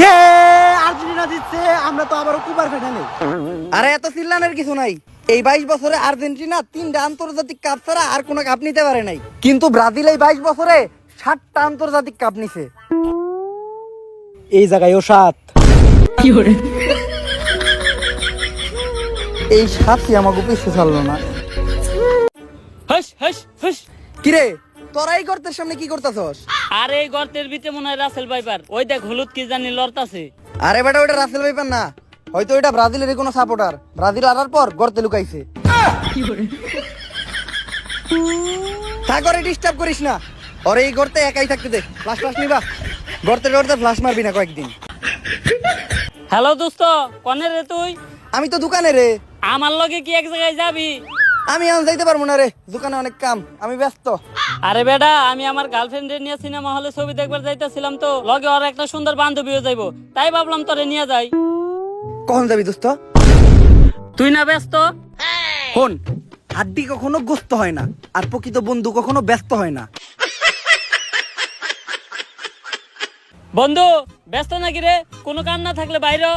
ইয়ে আর্জেন্টিনা জিতছে আমরা তো আবারও কুপার ফাইনালে। আরে এত চিল্লানের কিছু নাই। এই বাইশ বছরে আর্জেন্টিনা তিনটা আন্তর্জাতিক কাপ ছাড়া আর কোনো কাপ নিতে পারে নাই। কিন্তু ব্রাজিল এই বাইশ বছরে ষাটটা আন্তর্জাতিক কাপ নিছে। এই জায়গায় ও সাত এই সাতই আমাকে পিছিয়ে ছাড়লো না। হস হস হস। কিরে? তোরা এই গর্তের সামনে কি করতেছস? আর এই গর্তের ভিতরে মনে হয় রাসেল ভাইপার। ওই দেখ হলুদ কি জানি লড়তাছে। আরে বেটা ওটা রাসেল ভাইপার না। হয়তো এটা ব্রাজিলের কোনো সাপোর্টার ব্রাজিল পর গর্তে লুকাইছে। ডিস্টার্ব করিস না। ওর এই গর্তে একাই থাকতে দে। ফ্লাশ ফ্লাশ নিবা। গর্তে গর্তে ফ্লাশ মারবি না কয়েকদিন। হ্যালো দোস্ত। কনে রে তুই? আমি তো দোকানে রে। আমার লগে কি এক জায়গায় যাবি? আমি এখন যাইতে পারব না রে। দোকানে অনেক কাম। আমি ব্যস্ত। আরে বেটা আমি আমার গার্লফ্রেন্ডের নিয়ে সিনেমা হলে ছবি দেখবার যাইতেছিলাম তো লগে ওর একটা সুন্দর বান্ধবীও যাইবো। তাই ভাবলাম তোরে নিয়ে যাই। কখন যাবি দোস্ত? তুই না ব্যস্ত? ফোন হাড্ডি কখনো গোস্ত হয় না আর প্রকৃত বন্ধু কখনো ব্যস্ত হয় না। বন্ধু ব্যস্ত নাকি রে? কোনো কাম না থাকলে বাইরে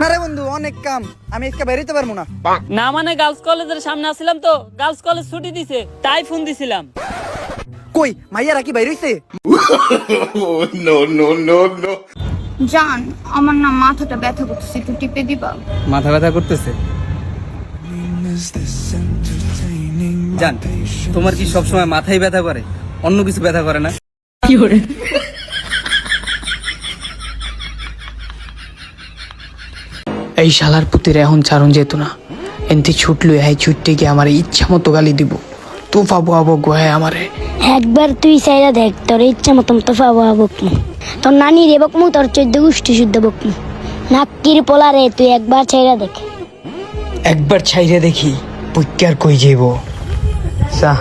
না রে বন্ধু অনেক কাম। আমি আজকে বেরোতে পারব না। না মানে গার্লস কলেজের সামনে আসছিলাম তো গার্লস কলেজ ছুটি দিছে তাই ফোন দিছিলাম। কই? মাইয়ারা কি বাইরেছে জান আমার না মাথাটা ব্যথা করতেছে একটু টিপে দিবা? মাথা ব্যথা করতেছে? জান তোমার কি সবসময় মাথায় ব্যথা করে? অন্য কিছু ব্যথা করে না? কি করে এই শালার পুতির এখন ছাড়ুন যেত না। এনতি ছুটলো হ্যাঁ ছুটতে গিয়ে আমার ইচ্ছা মতো গালি দিব। তো পাবো আবো গোহে আমারে। একবার তুই চাইরা দেখ তোর ইচ্ছা মতন তো পাবো বকমু তোর নানি রে বকমু তোর চোদ্দ গোষ্ঠী শুদ্ধ বকমু নাক্কির পোলা রে তুই একবার চাইরা দেখ। একবার ছাইরা দেখি পুইকার কই যাইব। সা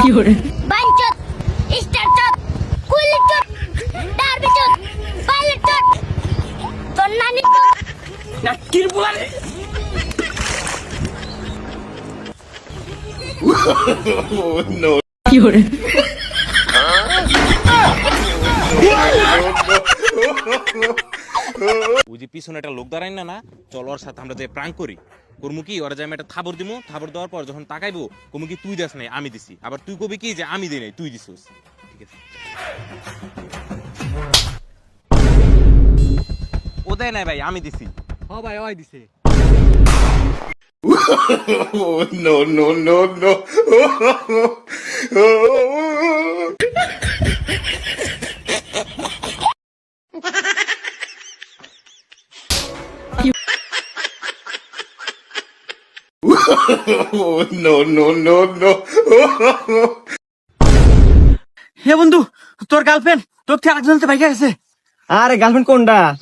কি হরে বাইচত স্টারচত কুলিচত ডারবিচত পাইলটচত তোর নানি নাক্কির পোলা রে ওই যে পিছনে একটা লোক দাঁড়াই না না চল ওর সাথে আমরা যে প্রাঙ্ক করি। করমু কি ওরা যে আমি একটা থাবর দিমু থাবর দেওয়ার পর যখন তাকাইবো কমু কি তুই দেস নাই আমি দিছি আবার তুই কবি কি যে আমি দিই নাই তুই দিছিস ঠিক আছে ও দেয় নাই ভাই আমি দিছি হ ভাই ওই দিছে হে বন্ধু তোর গার্লফ্রেন্ড তোর থেকে আরেকজনতে ভাইকে গেছে। আরে গার্লফ্রেন্ড কোনটা?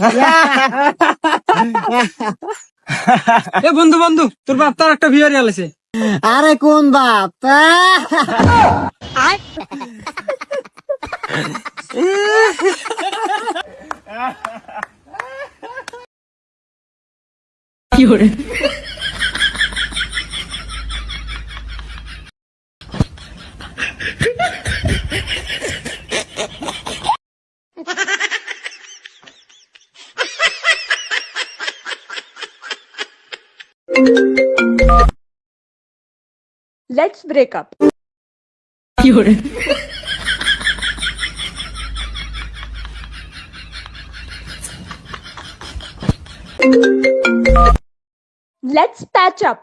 এ বন্ধু বন্ধু তোর বাপ তার একটা ভিয়ারি আলেছে আরে কোন বাপ? Let's break up. Let's patch up.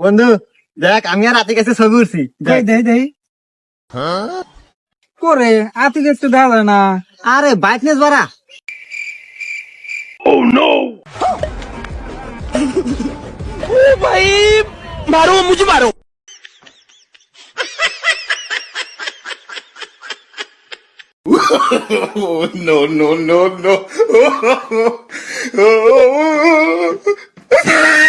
বন্ধু দেখ আমি আর রাতে কাছে ছবি উঠছি দেই দেই দেই। করে আতিকে একটু দেখা যায় না আরে বাইটনেস বাড়া no! no no no